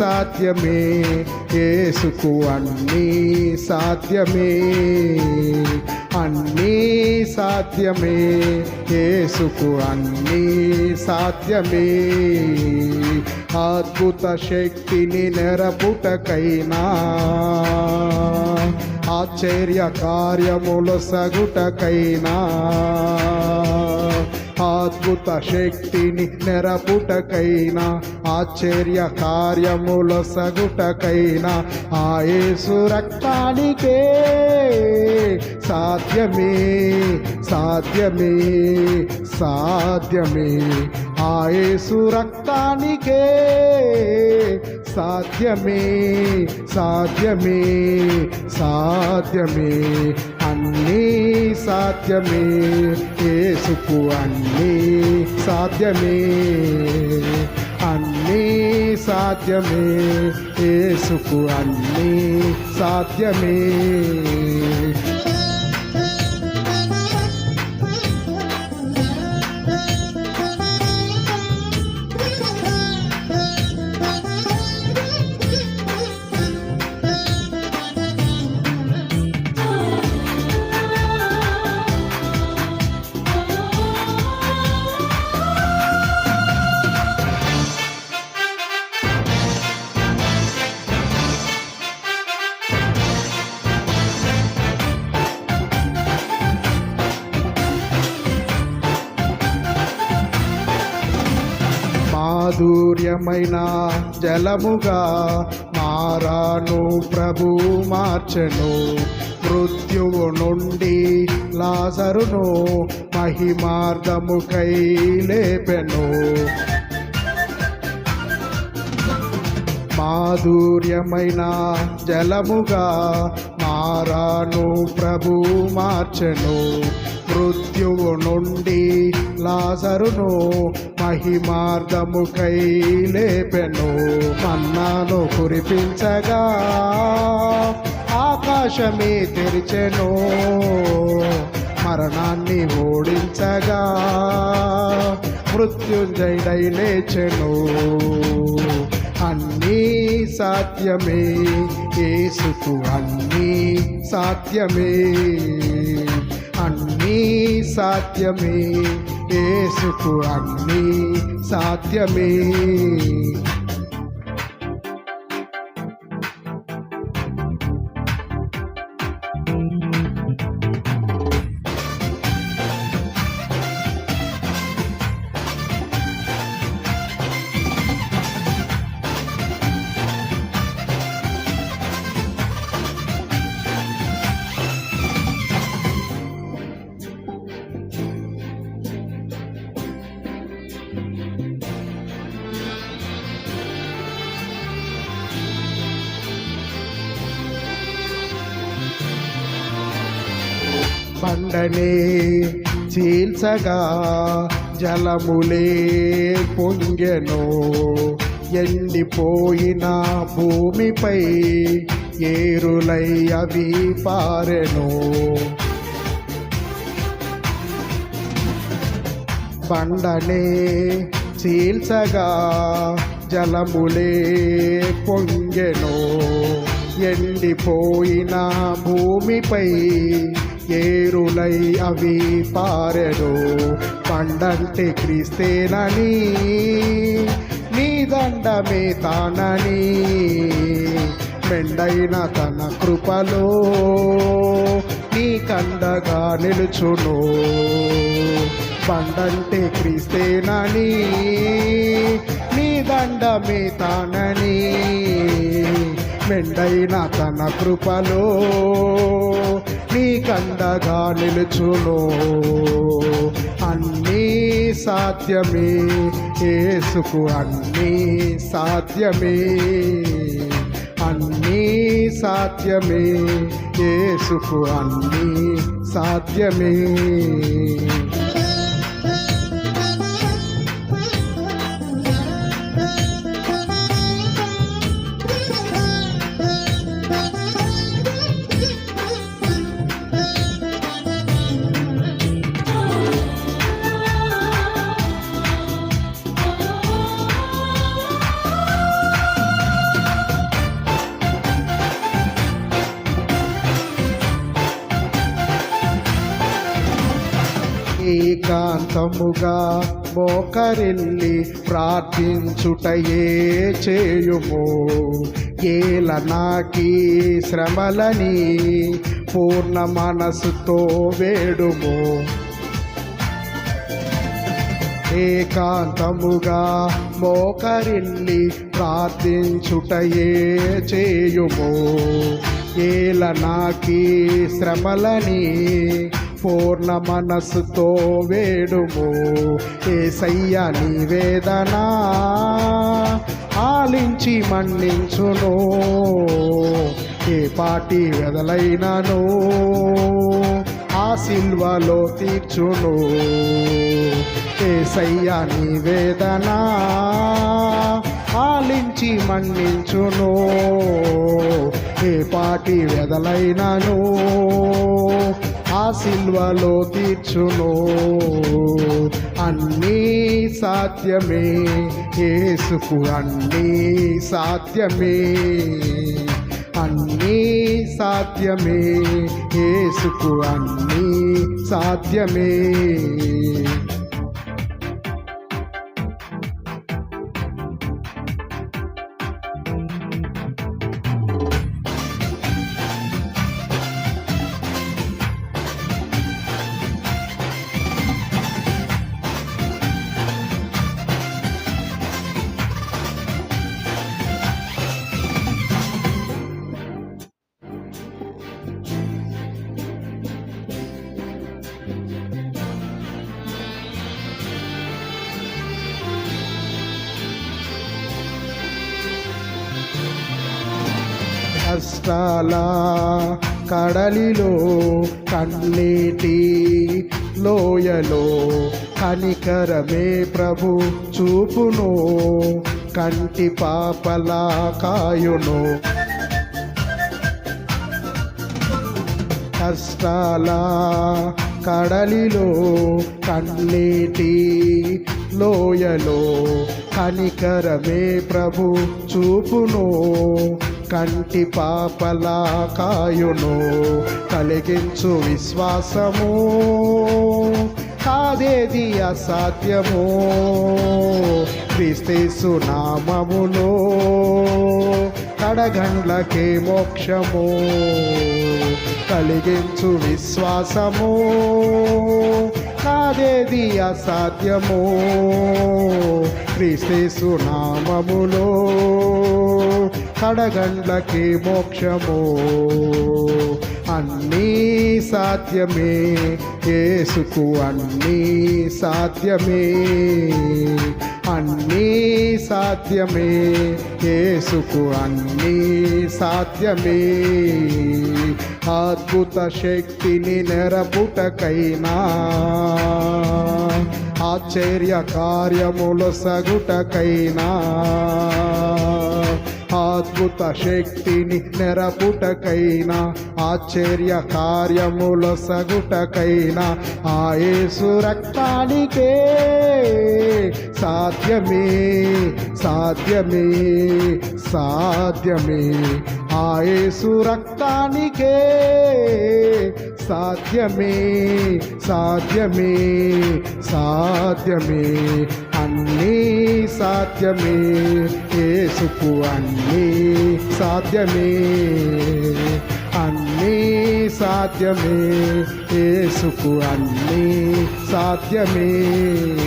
సాధ్యమే. యేసుకు అన్నీ సాధ్యమే. అన్నీ సాధ్యమే. యేసుకు అన్నీ సాధ్యమే. అద్భుత శక్తిని నెరపుటకైనా ఆశ్చర్య కార్యములు సగుటకైనా అద్భుత శక్తిని నెరపుటకైనా ఆశ్చర్య కార్యముల సగుటకైనా ఆయేసు రక్తానికే సాధ్యమే సాధ్యమే సాధ్యమే. ఆయేసు రక్తానికే సాధ్యమే సాధ్యమే సాధ్యమే. అన్నీ సాధ్యమే. యేసుకు అన్నీ సాధ్యమే. అన్నీ సాధ్యమే. యేసుకు అన్నీ సాధ్యమే. మాధుర్యమైన జలముగా మారాను ప్రభు మార్చెను. మృత్యువు నుండి లాసరును మహిమార్గముకై లేపెను. మాధుర్యమైన జలముగా మారాను ప్రభు మార్చెను. మృత్యువు నుండి లాసరును లాజరును మహిమార్గముకై లేపెను మన్నాను కురిపించగా ఆకాశమే తెరిచెను మరణాన్ని ఓడించగా మృత్యుంజయుడై లేచెను. అన్నీ సాధ్యమే ఏసుకు అన్నీ సాధ్యమే అన్నీ సాధ్యమే యేసుకు అన్నీ సాధ్యమే. బండనే చీల్చగా జలములే పొంగెను. ఎండిపోయిన భూమిపై ఏరులై అవి పారెను బండనే చీల్చగా జలములే పొంగెను. ఎండిపోయిన భూమిపై ఏరులై అవి పారెను పండంటే క్రీస్తేనని నీ దండమే తానని మెండైన తన కృపలో నీ కండగా నిలుచును. పండంటే క్రీస్తేనని నీ దండమే తానని మెండైన తన కృపలో అండగా నిలుచును. అన్నీ సాధ్యమే యేసుకు అన్నీ సాధ్యమే. అన్నీ సాధ్యమే యేసుకు అన్నీ సాధ్యమే. శాంతముగా మోకరిల్లి ప్రార్థించుటయే చేయుము. ఏల నాకీ శ్రమలని పూర్ణ మనసుతో వేడుము. ఏకాంతముగా మోకరిల్లి ప్రార్థించుటయే చేయుము. ఏల శ్రమలని పూర్ణ మనస్సుతో వేడుము. ఏసయ్య నీ వేదన ఆలించి మన్నించును. ఏ పాటి వెదలైనను ఆ సిల్వలో తీర్చును. ఏసయ్య నీ వేదన ఆలించి మన్నించును. ఏ పాటి వెదలైనను సిల్వలో తీర్చును. అన్నీ సాధ్యమే. యేసుకు అన్నీ సాధ్యమే. అన్నీ సాధ్యమే. యేసుకు అన్నీ సాధ్యమే. కష్టాల కడలిలో కన్నీటి లోయలో కనికరమే ప్రభు చూపును కంటి పాపలా కాయును. కష్టాల కడలిలో కన్నీటి లోయలో కనికరమే ప్రభు చూపును కంటి పాపలా కాయును కలిగించు విశ్వాసము. కాదేది అసాధ్యము? క్రీస్తేసు నామములో కడగండ్లకే మోక్షము. కలిగించు విశ్వాసము. కాదేది అసాధ్యము? క్రీస్తేసు నామములో కడగండ్లకి మోక్షము. అన్నీ సాధ్యమే. యేసుకు అన్నీ సాధ్యమే. అన్నీ సాధ్యమే. యేసుకు అన్నీ సాధ్యమే. అద్భుత శక్తిని నెరపుటకైనా ఆశ్చర్య కార్యములు సగుటకైనా అద్భుత శక్తిని నెరపుటకైనా ఆశ్చర్య కార్యముల సగుటకైనా ఆయేసు రక్తానికే సాధ్యమే సాధ్యమే సాధ్యమే. ఆయేసు రక్తానికే సాధ్యమే సాధ్యమే సాధ్యమే అన్నీ సాధ్యమే యేసుకు అన్నీ సాధ్యమే అన్నీ సాధ్యమే యేసుకు అన్నీ సాధ్యమే.